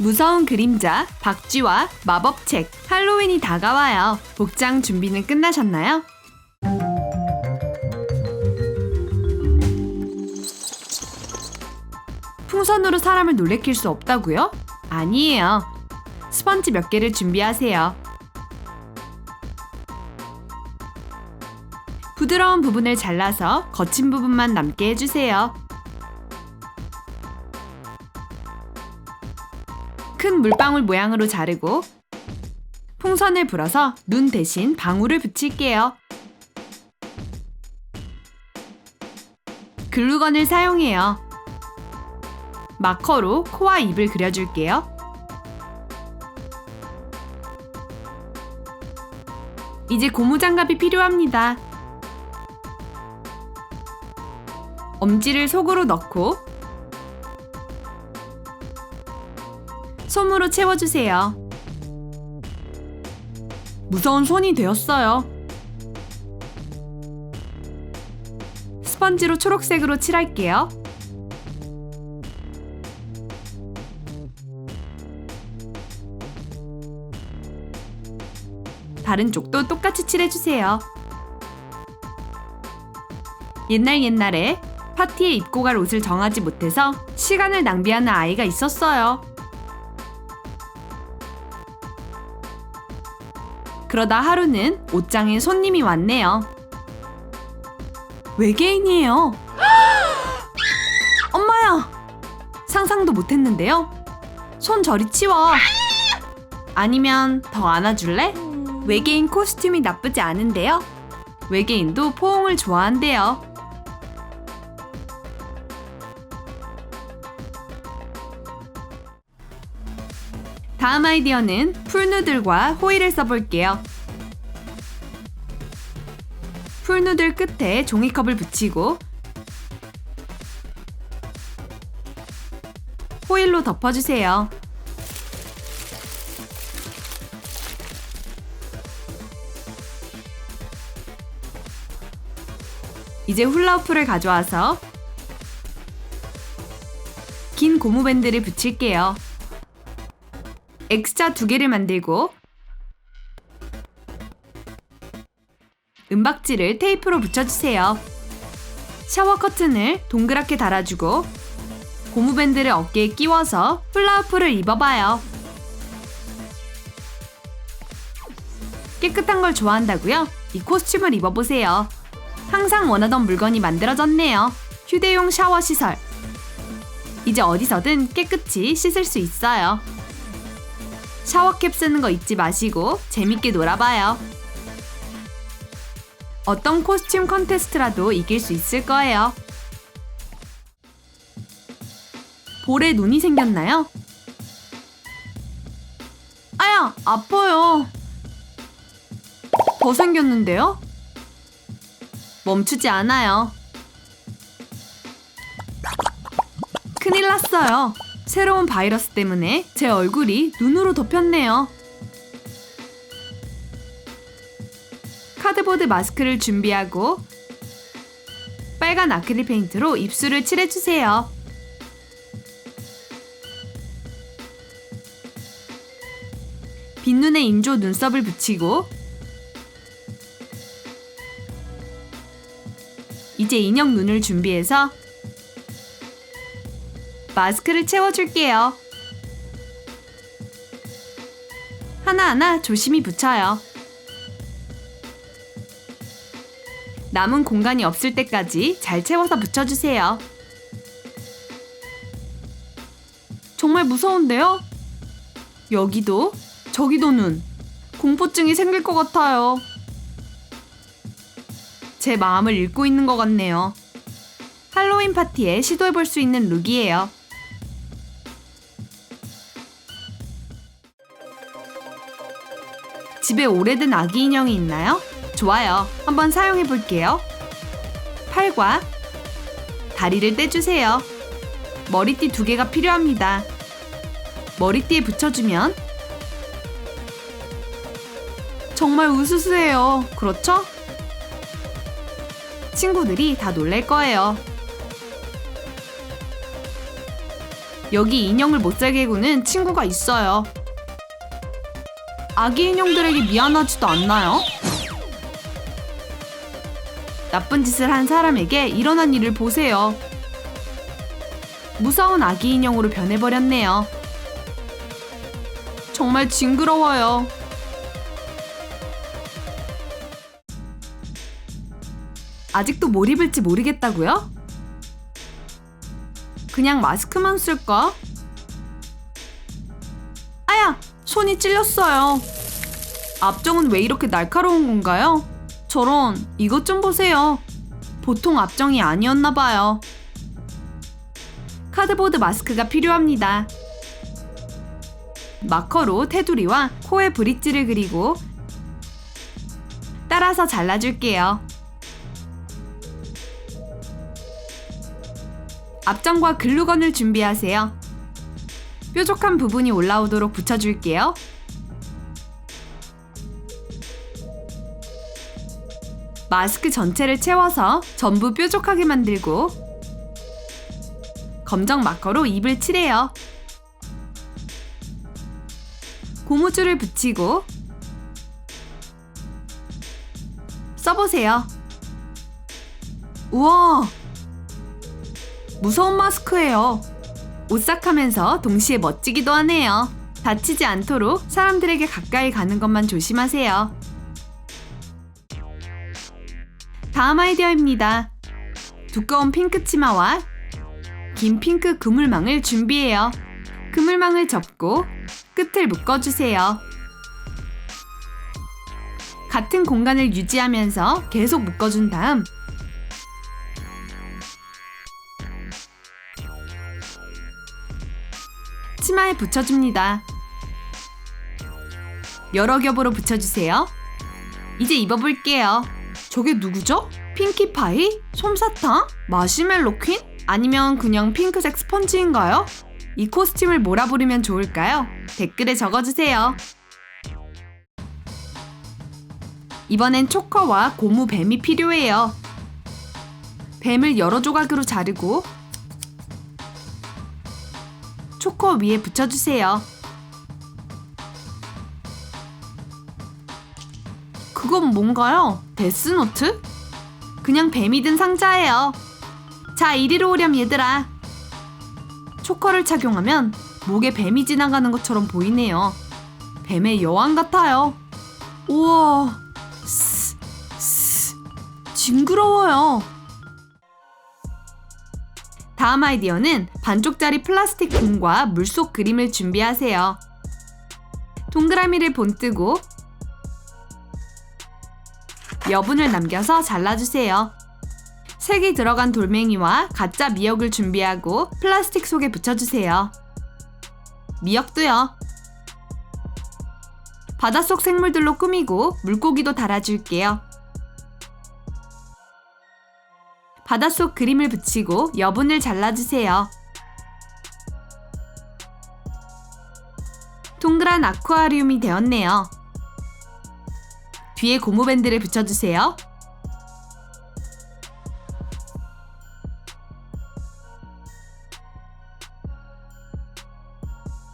무서운 그림자, 박쥐와 마법책, 할로윈이 다가와요. 복장 준비는 끝나셨나요? 풍선으로 사람을 놀래킬 수 없다고요? 아니에요. 스펀지 몇 개를 준비하세요. 부드러운 부분을 잘라서 거친 부분만 남게 해주세요. 큰 물방울 모양으로 자르고 풍선을 불어서 눈 대신 방울을 붙일게요. 글루건을 사용해요. 마커로 코와 입을 그려줄게요. 이제 고무장갑이 필요합니다. 엄지를 속으로 넣고 솜으로 채워주세요. 무서운 손이 되었어요. 스펀지로 초록색으로 칠할게요. 다른 쪽도 똑같이 칠해주세요. 옛날 옛날에 파티에 입고 갈 옷을 정하지 못해서 시간을 낭비하는 아이가 있었어요. 그러다 하루는 옷장에 손님이 왔네요. 외계인이에요. 엄마야! 상상도 못했는데요. 손 저리 치워. 아니면 더 안아줄래? 외계인 코스튬이 나쁘지 않은데요. 외계인도 포옹을 좋아한대요. 다음 아이디어는 풀누들과 호일을 써볼게요. 풀누들 끝에 종이컵을 붙이고 호일로 덮어주세요. 이제 훌라후프를 가져와서 긴 고무밴드를 붙일게요. X자 두 개를 만들고 은박지를 테이프로 붙여주세요. 샤워 커튼을 동그랗게 달아주고 고무밴드를 어깨에 끼워서 훌라후프를 입어봐요. 깨끗한 걸 좋아한다고요? 이 코스튬을 입어보세요. 항상 원하던 물건이 만들어졌네요. 휴대용 샤워 시설. 이제 어디서든 깨끗이 씻을 수 있어요. 샤워캡 쓰는 거 잊지 마시고 재밌게 놀아봐요. 어떤 코스튬 컨테스트라도 이길 수 있을 거예요. 볼에 눈이 생겼나요? 아야, 아파요. 더 생겼는데요? 멈추지 않아요. 큰일 났어요. 새로운 바이러스 때문에 제 얼굴이 눈으로 덮였네요. 카드보드 마스크를 준비하고 빨간 아크릴 페인트로 입술을 칠해주세요. 빈눈에 인조 눈썹을 붙이고 이제 인형 눈을 준비해서 마스크를 채워줄게요. 하나하나 조심히 붙여요. 남은 공간이 없을 때까지 잘 채워서 붙여주세요. 정말 무서운데요? 여기도, 저기도 눈. 공포증이 생길 것 같아요. 제 마음을 읽고 있는 것 같네요. 할로윈 파티에 시도해볼 수 있는 룩이에요. 집에 오래된 아기 인형이 있나요? 좋아요. 한번 사용해 볼게요. 팔과 다리를 떼주세요. 머리띠 두 개가 필요합니다. 머리띠에 붙여주면 정말 우스스해요. 그렇죠? 친구들이 다 놀랄 거예요. 여기 인형을 못 살게 구는 친구가 있어요. 아기 인형들에게 미안하지도 않나요? 나쁜 짓을 한 사람에게 일어난 일을 보세요. 무서운 아기 인형으로 변해버렸네요. 정말 징그러워요. 아직도 뭘 입을지 모르겠다고요? 그냥 마스크만 쓸까? 손이 찔렸어요. 앞정은 왜 이렇게 날카로운 건가요? 저런, 이것 좀 보세요. 보통 앞정이 아니었나 봐요. 카드보드 마스크가 필요합니다. 마커로 테두리와 코에 브릿지를 그리고 따라서 잘라줄게요. 앞정과 글루건을 준비하세요. 뾰족한 부분이 올라오도록 붙여줄게요. 마스크 전체를 채워서 전부 뾰족하게 만들고 검정 마커로 입을 칠해요. 고무줄을 붙이고 써보세요. 우와! 무서운 마스크예요. 오싹하면서 동시에 멋지기도 하네요. 다치지 않도록 사람들에게 가까이 가는 것만 조심하세요. 다음 아이디어입니다. 두꺼운 핑크 치마와 긴 핑크 그물망을 준비해요. 그물망을 접고 끝을 묶어주세요. 같은 공간을 유지하면서 계속 묶어준 다음 치마에 붙여줍니다. 여러 겹으로 붙여주세요. 이제 입어볼게요. 저게 누구죠? 핑키파이? 솜사탕? 마시멜로 퀸? 아니면 그냥 핑크색 스펀지인가요? 이 코스튬을 뭐라 부르면 좋을까요? 댓글에 적어주세요. 이번엔 초커와 고무 뱀이 필요해요. 뱀을 여러 조각으로 자르고 초코 위에 붙여주세요. 그건 뭔가요? 데스노트? 그냥 뱀이 든 상자예요. 자, 이리로 오렴 얘들아. 초커를 착용하면 목에 뱀이 지나가는 것처럼 보이네요. 뱀의 여왕 같아요. 우와, 스, 스, 징그러워요. 다음 아이디어는 반쪽짜리 플라스틱 공과 물속 그림을 준비하세요. 동그라미를 본뜨고 여분을 남겨서 잘라주세요. 색이 들어간 돌멩이와 가짜 미역을 준비하고 플라스틱 속에 붙여주세요. 미역도요. 바닷속 생물들로 꾸미고 물고기도 달아줄게요. 바닷속 그림을 붙이고 여분을 잘라주세요. 동그란 아쿠아리움이 되었네요. 뒤에 고무밴드를 붙여주세요.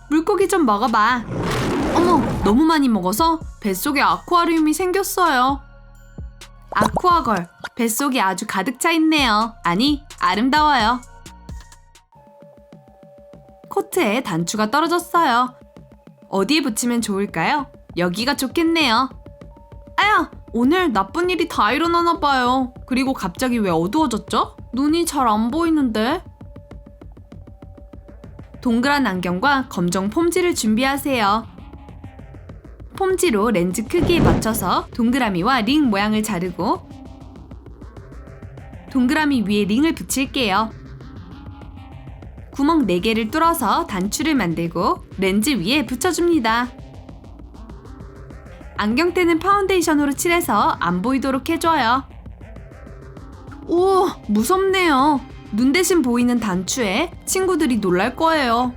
물고기 좀 먹어봐. 어머, 너무 많이 먹어서 뱃속에 아쿠아리움이 생겼어요. 아쿠아걸, 뱃속이 아주 가득 차 있네요. 아니, 아름다워요. 코트에 단추가 떨어졌어요. 어디에 붙이면 좋을까요? 여기가 좋겠네요. 아야, 오늘 나쁜 일이 다 일어나나 봐요. 그리고 갑자기 왜 어두워졌죠? 눈이 잘 안 보이는데. 동그란 안경과 검정 폼지를 준비하세요. 폼지로 렌즈 크기에 맞춰서 동그라미와 링 모양을 자르고 동그라미 위에 링을 붙일게요. 구멍 4개를 뚫어서 단추를 만들고 렌즈 위에 붙여줍니다. 안경테는 파운데이션으로 칠해서 안 보이도록 해줘요. 오, 무섭네요. 눈 대신 보이는 단추에 친구들이 놀랄 거예요.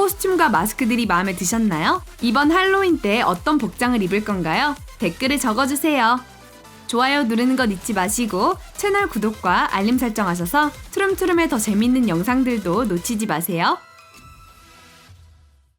코스튬과 마스크들이 마음에 드셨나요? 이번 할로윈 때 어떤 복장을 입을 건가요? 댓글에 적어주세요. 좋아요 누르는 것 잊지 마시고 채널 구독과 알림 설정하셔서 트름트름의 더 재밌는 영상들도 놓치지 마세요.